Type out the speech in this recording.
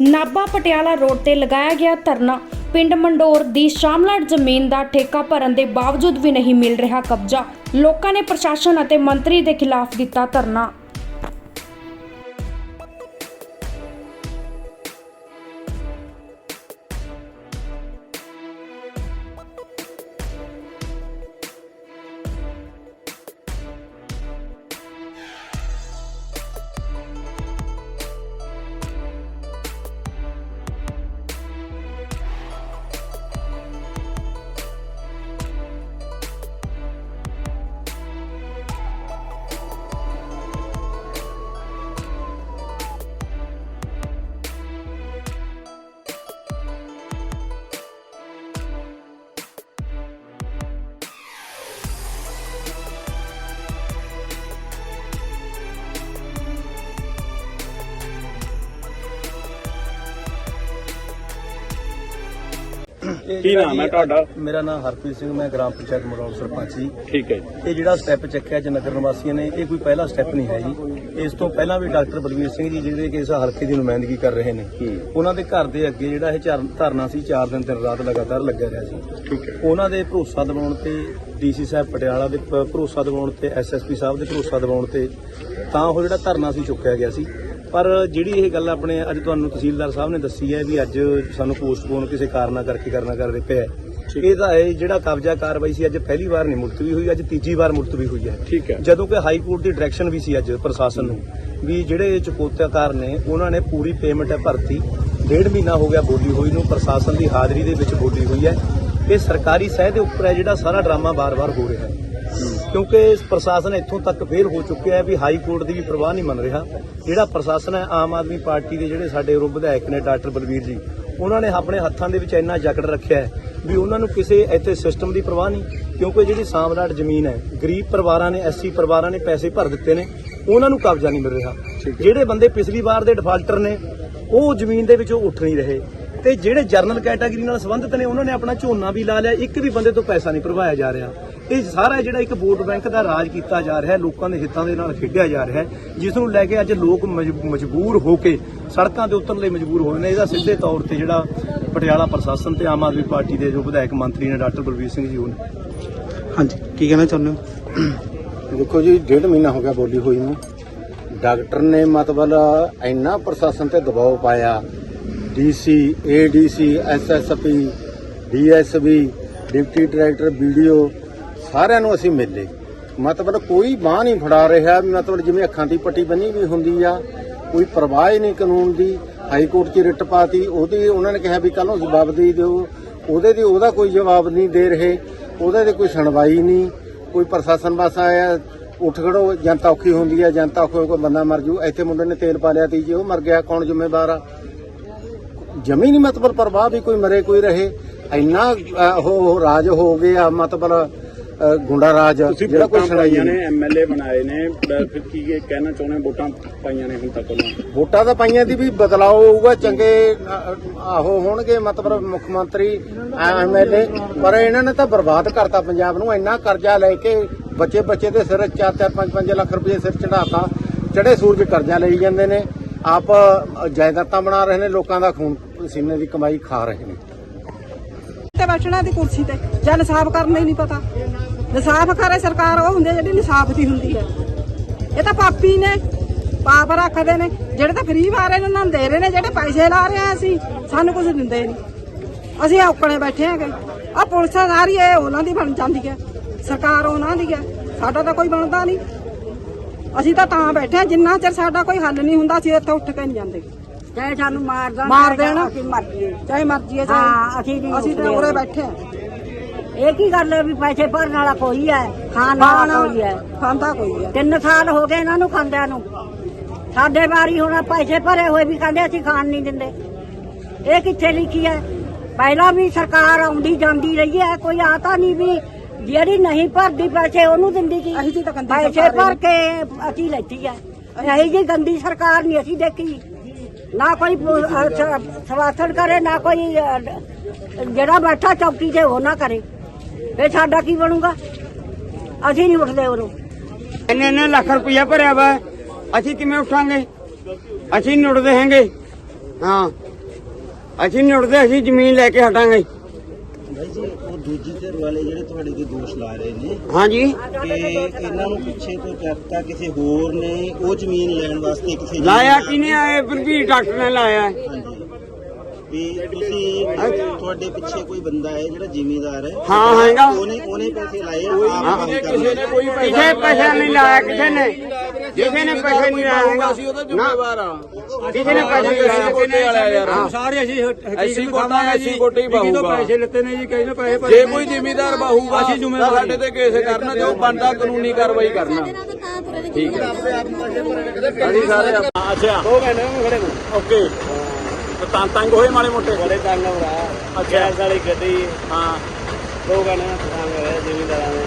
Nabha Patiala road ਤੇ ਲਗਾਇਆ ਗਿਆ ਧਰਨਾ। ਪਿੰਡ ਮੰਡੋਰ ਦੀ ਸ਼ਾਮਲਾਟ ਜ਼ਮੀਨ ਦਾ ਠੇਕਾ ਭਰਨ ਦੇ ਬਾਵਜੂਦ ਵੀ ਨਹੀਂ ਮਿਲ ਰਿਹਾ ਕਬਜ਼ਾ। ਲੋਕਾਂ ਨੇ ਪ੍ਰਸ਼ਾਸਨ ਅਤੇ ਮੰਤਰੀ ਦੇ ਖਿਲਾਫ ਦਿੱਤਾ ਧਰਨਾ। ਕੀ ਨਾਮ ਹੈ ਤੁਹਾਡਾ? ਮੇਰਾ ਨਾਮ ਹਰਪ੍ਰੀਤ ਸਿੰਘ ਮੈਂ ਗ੍ਰਾਮ ਪੰਚਾਇਤ ਮਰੌਲ ਸਰਪੰਚ ਜੀ। ਠੀਕ ਹੈ ਜੀ। ਇਹ ਜਿਹੜਾ ਸਟੈਪ ਚੱਕਿਆ ਨਗਰ ਨਿਵਾਸੀਆਂ ਨੇ ਇਹ ਕੋਈ ਪਹਿਲਾ ਸਟੈਪ ਨਹੀਂ ਹੈ ਜੀ। ਇਸ ਤੋਂ ਪਹਿਲਾਂ ਵੀ ਡਾਕਟਰ ਬਲਵੀਰ ਸਿੰਘ ਜੀ ਜਿਹੜੇ ਕਿ ਇਸ ਹਲਕੇ ਦੀ ਨੁਮਾਇੰਦਗੀ ਕਰ ਰਹੇ ਨੇ। ਉਹਨਾਂ ਦੇ ਘਰ ਦੇ ਅੱਗੇ ਜਿਹੜਾ ਇਹ ਧਰ- ਧਰਨਾ ਸੀ 4 ਦਿਨ ਤਿੰਨ ਰਾਤ ਲਗਾਤਾਰ ਲੱਗਿਆ ਰਿਹਾ ਸੀ। ਠੀਕ ਹੈ। ਉਹਨਾਂ ਦੇ ਭਰੋਸਾ ਦਿਵਾਉਣ ਤੇ ਡੀਸੀ ਸਾਹਿਬ ਪਟਿਆਲਾ ਦੇ ਭਰੋਸਾ ਦਿਵਾਉਣ ਤੇ ਐਸਐਸਪੀ ਸਾਹਿਬ ਦੇ ਭਰੋਸਾ ਦਿਵਾਉਣ ਤੇ ਤਾਂ ਉਹ ਜਿਹੜਾ ਧਰਨਾ ਸੀ ਚੁੱਕਿਆ ਗਿਆ ਸੀ। ਪਰ ਜਿਹੜੀ ਇਹ ਗੱਲ ਆਪਣੇ ਅੱਜ ਤੁਹਾਨੂੰ ਤਹਿਸੀਲਦਾਰ ਸਾਹਿਬ ਨੇ ਦੱਸੀ ਹੈ ਵੀ ਅੱਜ ਸਾਨੂੰ ਪੋਸਟਪੋਨ ਕਿਸੇ ਕਾਰਨਾਂ ਕਰਕੇ ਕਰਨਾ ਕਰ ਦਿੱਤਾ ਹੈ। ਇਹ ਤਾਂ ਇਹ ਜਿਹੜਾ ਕਬਜ਼ਾ ਕਾਰਵਾਈ ਸੀ ਅੱਜ ਪਹਿਲੀ ਵਾਰ ਨਹੀਂ ਮੁਲਤਵੀ ਹੋਈ ਅੱਜ ਤੀਜੀ ਵਾਰ ਮੁਲਤਵੀ ਹੋਈ ਹੈ। ਠੀਕ ਹੈ। ਜਦੋਂ ਕਿ ਹਾਈ ਕੋਰਟ ਦੀ ਡਾਇਰੈਕਸ਼ਨ ਵੀ ਸੀ ਅੱਜ ਪ੍ਰਸ਼ਾਸਨ ਨੂੰ ਵੀ ਜਿਹੜੇ ਚੁਕੌਤਿਆਕਾਰ ਨੇ ਉਹਨਾਂ ਨੇ ਪੂਰੀ ਪੇਮੈਂਟ ਹੈ ਭਰਤੀ ਡੇਢ ਮਹੀਨਾ ਹੋ ਗਿਆ ਬੋਲੀ ਹੋਈ ਨੂੰ ਪ੍ਰਸ਼ਾਸਨ ਦੀ ਹਾਜ਼ਰੀ ਦੇ ਵਿੱਚ ਬੋਲੀ ਹੋਈ ਹੈ। ਇਹ ਸਰਕਾਰੀ ਸਹਿ ਦੇ ਉੱਪਰ ਹੈ ਜਿਹੜਾ ਸਾਰਾ ਡਰਾਮਾ ਬਾਰ-ਬਾਰ ਹੋ ਰਿਹਾ ਹੈ। ਕਿਉਂਕਿ ਪ੍ਰਸ਼ਾਸਨ ਇੱਥੋਂ ਤੱਕ ਫੇਲ ਹੋ ਚੁੱਕਿਆ ਹੈ ਵੀ ਹਾਈ ਕੋਰਟ ਦੀ ਵੀ ਪ੍ਰਵਾਹ ਨਹੀਂ ਮੰਨ ਰਿਹਾ। ਜਿਹੜਾ ਪ੍ਰਸ਼ਾਸਨ ਹੈ ਆਮ ਆਦਮੀ ਪਾਰਟੀ ਦੇ ਜਿਹੜੇ ਸਾਡੇ ਉਰੋਂ ਵਿਧਾਇਕ ਨੇ ਡਾਕਟਰ ਬਲਵੀਰ ਜੀ ਉਹਨਾਂ ਨੇ ਆਪਣੇ ਹੱਥਾਂ ਦੇ ਵਿੱਚ ਇੰਨਾ ਜਕੜ ਰੱਖਿਆ ਹੈ ਵੀ ਉਹਨਾਂ ਨੂੰ ਕਿਸੇ ਇੱਥੇ ਸਿਸਟਮ ਦੀ ਪ੍ਰਵਾਹ ਨਹੀਂ। ਕਿਉਂਕਿ ਜਿਹੜੀ ਸਾਮਰਾਟ ਜ਼ਮੀਨ ਹੈ ਗਰੀਬ ਪਰਿਵਾਰਾਂ ਨੇ ਐਸਸੀ ਪਰਿਵਾਰਾਂ ਨੇ ਪੈਸੇ ਭਰ ਦਿੱਤੇ ਨੇ ਉਹਨਾਂ ਨੂੰ ਕਬਜ਼ਾ ਨਹੀਂ ਮਿਲ ਰਿਹਾ। ਜਿਹੜੇ ਬੰਦੇ ਪਿਛਲੀ ਵਾਰ ਦੇ ਡਿਫਾਲਟਰ ਨੇ ਉਹ ਜ਼ਮੀਨ ਦੇ ਵਿੱਚੋਂ ਉੱਠ ਨਹੀਂ ਰਹੇ। ਤੇ ਜਿਹੜੇ ਜਰਨਲ ਕੈਟਾਗਰੀ ਨਾਲ ਸੰਬੰਧਿਤ ਨੇ ਉਹਨਾਂ ਨੇ ਆਪਣਾ ਝੋਨਾ ਵੀ ਲਾ ਲਿਆ ਇੱਕ ਵੀ ਬੰਦੇ ਤੋਂ ਪੈਸਾ ਨਹੀਂ ਭਰਵਾਇਆ ਜਾ ਰਿਹਾ। ਇਹ ਸਾਰਾ ਜਿਹੜਾ ਇੱਕ ਵੋਟ ਬੈਂਕ ਦਾ ਰਾਜ ਕੀਤਾ ਜਾ ਰਿਹਾ ਹੈ ਲੋਕਾਂ ਦੇ ਹਿੱਤਾਂ ਦੇ ਨਾਲ ਖੇਡਿਆ ਜਾ ਰਿਹਾ ਹੈ ਜਿਸ ਨੂੰ ਲੈ ਕੇ ਅੱਜ ਲੋਕ ਮਜ- ਮਜਬੂਰ ਹੋ ਕੇ ਸੜਕਾਂ ਤੇ ਉਤਰਨ ਲਈ ਮਜਬੂਰ ਹੋਏ ਨੇ। ਇਹਦਾ ਸਿੱਧੇ ਤੌਰ ਤੇ ਜਿਹੜਾ ਪਟਿਆਲਾ ਪ੍ਰਸ਼ਾਸਨ ਤੇ ਆਮ ਆਦਮੀ ਪਾਰਟੀ ਦੇ ਜੋ ਵਿਧਾਇਕ ਮੰਤਰੀ ਨੇ ਡਾਕਟਰ ਬਲਵੀਰ ਸਿੰਘ ਜੀ ਉਹ ਨੇ। ਹਾਂਜੀ ਕੀ ਕਹਿਣਾ ਚਾਹੁੰਦੇ ਹੋ? ਦੇਖੋ ਜੀ ਡੇਢ ਮਹੀਨਾ ਹੋ ਗਿਆ ਬੋਲੀ ਹੋਈ ਨੂੰ। ਡਾਕਟਰ ਨੇ ਮਤਲਬ ਇੰਨਾ ਪ੍ਰਸ਼ਾਸਨ ਤੇ ਦਬਾਅ ਪਾਇਆ DC ADC SSP DSB deputy director video ਸਾਰਿਆਂ ਨੂੰ ਅਸੀਂ ਮਿਲੇ। ਮਤਲਬ ਕੋਈ ਬਾਹ ਨਹੀਂ ਫੜਾ ਰਿਹਾ, ਮਤਲਬ ਜਿਵੇਂ ਅੱਖਾਂ ਦੀ ਪੱਟੀ ਬੰਨੀ ਵੀ ਹੁੰਦੀ ਆ, ਕੋਈ ਪਰਵਾਹ ਹੀ ਨਹੀਂ ਕਾਨੂੰਨ ਦੀ। ਹਾਈ ਕੋਰਟ 'ਚ ਰਿਟ ਪਾਤੀ, ਉਹਦੀ ਉਹਨਾਂ ਨੇ ਕਿਹਾ ਵੀ ਕੱਲ ਨੂੰ ਜਵਾਬ ਦੇ ਦਿਓ। ਉਹਦੇ ਦੀ ਉਹਦਾ ਕੋਈ ਜਵਾਬ ਨਹੀਂ ਦੇ ਰਹੇ, ਉਹਦੇ 'ਤੇ ਕੋਈ ਸੁਣਵਾਈ ਨਹੀਂ। ਕੋਈ ਪ੍ਰਸ਼ਾਸਨ ਬਸ ਆਇਆ, ਉੱਠ ਖੜੋ, ਜਨਤਾ ਔਖੀ ਹੁੰਦੀ ਹੈ ਜਨਤਾ ਔਖੀ ਹੋ ਕੋਈ ਬੰਦਾ ਮਰ ਜੂ। ਇੱਥੇ ਮੁੰਡੇ ਨੇ ਤੇਲ ਪਾ ਲਿਆ ਤੀ ਜੀ ਉਹ ਮਰ ਗਿਆ, ਕੌਣ ਜ਼ਿੰਮੇਵਾਰ ਆ? ਜਮੀ ਨਹੀਂ ਮਤਲਬ ਪਰਵਾਹ ਵੀ ਕੋਈ ਮਰੇ ਕੋਈ ਰਹੇ। ਇੰਨਾ ਉਹ ਰਾਜ ਹੋ ਗਿਆ ਮਤਲਬ ਗੁੰਡਾ ਰਾਜ ਜਿਹੜਾ ਕੋਈ ਪਾਈਆਂ ਨੇ ਐਮਐਲਏ ਬਣਾਏ ਨੇ ਫਿਰ ਕੀ ਇਹ ਕਹਿਣਾ ਚਾਹੁੰਦੇ? ਵੋਟਾਂ ਪਾਈਆਂ ਨੇ ਹੁਣ ਤੱਕ ਉਹਨਾਂ ਵੋਟਾਂ ਤਾਂ ਪਾਈਆਂ ਦੀ ਵੀ ਬਦਲਾਅ ਹੋਊਗਾ ਚੰਗੇ ਆਹੋ ਹੋਣਗੇ ਮਤਲਬ ਮੁੱਖ ਮੰਤਰੀ ਐਮਐਲਏ ਪਰ ਇਹਨਾਂ ਨੇ ਤਾਂ ਬਰਬਾਦ ਕਰਤਾ ਪੰਜਾਬ ਨੂੰ ਇੰਨਾ ਕਰਜ਼ਾ ਲੈ ਕੇ ਬੱਚੇ ਬੱਚੇ ਦੇ ਸਿਰ 4-4 5-5 ਲੱਖ ਰੁਪਏ ਸਿਰ ਚੜਾਤਾ ਚੜੇ ਸੂਰਜ ਕਰਜ਼ਾ ਲਈ ਜਾਂਦੇ ਨੇ। ਆਪ ਜਾਇਦਾਦਾਂ ਬਣਾ ਰਹੇ ਨੇ ਲੋਕਾਂ ਦਾ ਖੂਨ ਪਸੀਨੇ ਦੀ ਕਮਾਈ ਖਾ ਰਹੇ ਨੇ। ਤੇ ਬੈਠਣਾ ਦੀ ਕੁਰਸੀ ਤੇ। ਜਾਂ ਇਨਸਾਫ ਕਰਨਾ ਹੀ ਨਹੀਂ ਪਤਾ। ਇਨਸਾਫ ਕਰੇ ਸਰਕਾਰ ਉਹ ਹੁੰਦੀ ਹੈ ਜਿਹੜੀ ਇਨਸਾਫ ਦੀ ਹੁੰਦੀ ਹੈ ਇਹ ਤਾਂ ਪਾਪੀ ਨੇ। ਪਾਪ ਰੱਖਦੇ ਨੇ। ਜਿਹੜੇ ਤਾਂ ਗਰੀਬ ਆ ਰਹੇ ਨੇ ਉਹਨਾਂ ਨੂੰ ਦੇ ਰਹੇ ਨੇ। ਜਿਹੜੇ ਪੈਸੇ ਲਾ ਰਹੇ ਆ ਅਸੀਂ ਸਾਨੂੰ ਕੁਝ ਦਿੰਦੇ ਨਹੀਂ। ਅਸੀਂ ਔਕਣੇ ਬੈਠੇ ਹੈਗੇ। ਆ ਪੁਲਿਸ ਸਾਰੀ ਇਹ ਉਹਨਾਂ ਦੀ ਬਣ ਜਾਂਦੀ ਹੈ ਸਰਕਾਰ ਉਹਨਾਂ ਦੀ ਹੈ ਸਾਡਾ ਤਾਂ ਕੋਈ ਬਣਦਾ ਨਹੀਂ। ਅਸੀਂ ਤਾਂ ਤਾਂ ਬੈਠੇ ਹਾਂ, ਜਿੰਨਾ ਚਿਰ ਸਾਡਾ ਕੋਈ ਹੱਲ ਨਹੀਂ ਹੁੰਦਾ ਅਸੀਂ ਇੱਥੇ ਉੱਠ ਕੇ ਨਹੀਂ ਜਾਂਦੇ। ਚਾਹੇ ਸਾਨੂੰ ਮਾਰ ਦੇਣ ਮਾਰ ਦੇਣ। ਅਸੀਂ ਮਰ ਜਾਈਏ। ਚਾਹੇ ਮਰਜ਼ੀ ਹੈ ਹਾਂ, ਅਸੀਂ ਨਹੀਂ ਅਸੀਂ ਤਾਂ ਉਰੇ ਬੈਠੇ ਹਾਂ। ਇਹ ਕੀ ਗੱਲ ਹੈ ਵੀ ਪੈਸੇ ਭਰਨ ਵਾਲਾ ਕੋਈ ਹੈ ਖਾਣ ਵਾਲਾ ਕੋਈ ਹੈ? ਖਾਂਦਾ ਕੋਈ ਹੈ। ਤਿੰਨ ਸਾਲ ਹੋ ਗਏ ਇਹਨਾਂ ਨੂੰ ਖਾਂਦਿਆਂ ਨੂੰ। ਸਾਡੇ ਵਾਰੀ ਹੁਣ ਪੈਸੇ ਭਰੇ ਹੋਏ ਵੀ ਕਹਿੰਦੇ ਅਸੀਂ ਖਾਣ ਨਹੀਂ ਦਿੰਦੇ। ਇਹ ਕਿੱਥੇ ਲਿਖੀ ਹੈ? ਪਹਿਲਾਂ ਵੀ ਸਰਕਾਰ ਆਉਂਦੀ ਜਾਂਦੀ ਰਹੀ ਹੈ ਕੋਈ ਆਤਾ ਨਹੀਂ ਵੀ ਜਿਹੜੀ ਨਹੀਂ ਭਰਦੀ ਪੈਸੇ ਉਹਨੂੰ ਦਿੰਦੀ ਕੀ? ਅਸੀਂ ਤਾਂ ਗੰਦੀ ਪੈਸੇ ਸਰਕਾਰ ਭਰ ਕੇ ਅਸੀਂ ਲੈਤੀ ਹੈ। ਇਹੀ ਜੀ ਗੰਦੀ ਸਰਕਾਰ ਨਹੀਂ ਅਸੀਂ ਦੇਖੀ। ਨਾ ਕੋਈ ਸਵਾਸਣ ਕਰੇ, ਨਾ ਕੋਈ ਜਿਹੜਾ ਬੈਠਾ ਚੌਕੀ ਤੇ ਉਹ ਨਾ ਕਰੇ। ਫੇ ਸਾਡਾ ਕੀ ਬਣੂਗਾ? ਅਸੀਂ ਨਹੀਂ ਉੱਠਦੇ ਉਰੋਂ ਇੰਨੇ ਇੰਨੇ ਲੱਖ ਰੁਪਇਆ ਭਰਿਆ ਵਾ। ਅਸੀਂ ਕਿਵੇਂ ਉਠਾਂਗੇ? ਅਸੀਂ ਨੀ ਉੱਠਦੇ ਹੈਗੇ। ਹਾਂ। ਅਸੀਂ ਨਹੀਂ ਅਸੀਂ ਜ਼ਮੀਨ ਲੈ ਕੇ ਹਟਾਂਗੇ। ਭਾਈ ਜੀ ਉਹ ਦੂਜੀ ਧਿਰ ਵਾਲੇ ਜਿਹੜੇ ਤੁਹਾਡੇ ਤੇ ਦੋਸ਼ ਲਾ ਰਹੇ ਨੇ ਹਾਂਜੀ। ਕਿ ਇਹਨਾਂ ਨੂੰ ਪਿੱਛੇ ਤੋਂ ਕਰਤਾ ਕਿਸੇ ਹੋਰ ਨੇ ਉਹ ਜ਼ਮੀਨ ਲੈਣ ਵਾਸਤੇ ਕਿਸੇ ਜ਼ਮੀਨ ਲਾਇਆ ਕਿਨੇ ਆਏ? ਵੀ ਡਾਕਟਰ ਨੇ ਲਾਇਆ। ਹੈ। ਹਾਂਜੀ। ਵੀ ਤੁਸੀਂ ਤੁਹਾਡੇ ਪਿੱਛੇ ਕੋਈ ਬੰਦਾ ਹੈ ਜਿਹੜਾ ਜ਼ਿਮੀਂਦਾਰ ਹੈ? ਹਾਂ, ਹੈਗਾ। ਉਹਨੇ ਉਹਨੇ ਪੈਸੇ ਲਾਏ ਆ, ਆਪ ਕੰਮ ਕਰ ਰਿਹਾ। ਕਿਸੇ ਪੈਸਾ ਨਹੀਂ ਲਾਇਆ ਕਿਸੇ ਨੇ। ਕਿਸੇ ਨੇ ਪੈਸਾ ਨਹੀਂ ਲਾਇਆ ਅਸੀਂ ਉਹਦਾ ਜ਼ਿੰਮੇਵਾਰ ਆ। ਕਿਸੇ ਨੇ ਪੈਸਾ ਨਹੀਂ ਲਾਇਆ। ਕੋਟੇ ਵਾਲਾ ਯਾਰ। ਸਾਰੇ ਅਸੀਂ ਐਸੀ ਕੋਟਾ ਐਸੀ ਕੋਟੇ ਹੀ ਬਾਹੂਗਾ। ਪੈਸੇ ਲੱਤੇ ਨੇ ਜੀ ਕਿਸੇ ਨੇ ਪੈਸੇ ਜੇ ਕੋਈ ਜ਼ਿਮੀਦਾਰ ਬਾਹੂਗਾ ਅਸੀਂ ਜ਼ਿੰਮੇਵਾਰ ਸਾਡੇ ਤੇ ਕੇਸ ਕਰਨਾ ਜੋ ਬੰਦਾ ਕਾਨੂੰਨੀ ਕਾਰਵਾਈ ਕਰਨਾ। ਅਸੀਂ ਸਾਰੇ ਅੱਛਾ। ਦੋ ਘੰਟੇ ਨੂੰ ਖੜੇ ਨੂੰ ਓਕੇ। ਤਾਂ ਤੰਗ ਹੋਏ ਮਾੜੇ ਮੋਟੇ। ਬੜੇ ਤੰਗ ਹੋ ਰਹਾ ਅੱਛਾ। ਵਾਲੀ ਗੱਡੀ। ਹਾਂ। ਦੋ ਘੰਟੇ ਤੰਗ ਹੋਏ ਜ਼ਿਮੀਂਦਾਰਾਂ ਦੇ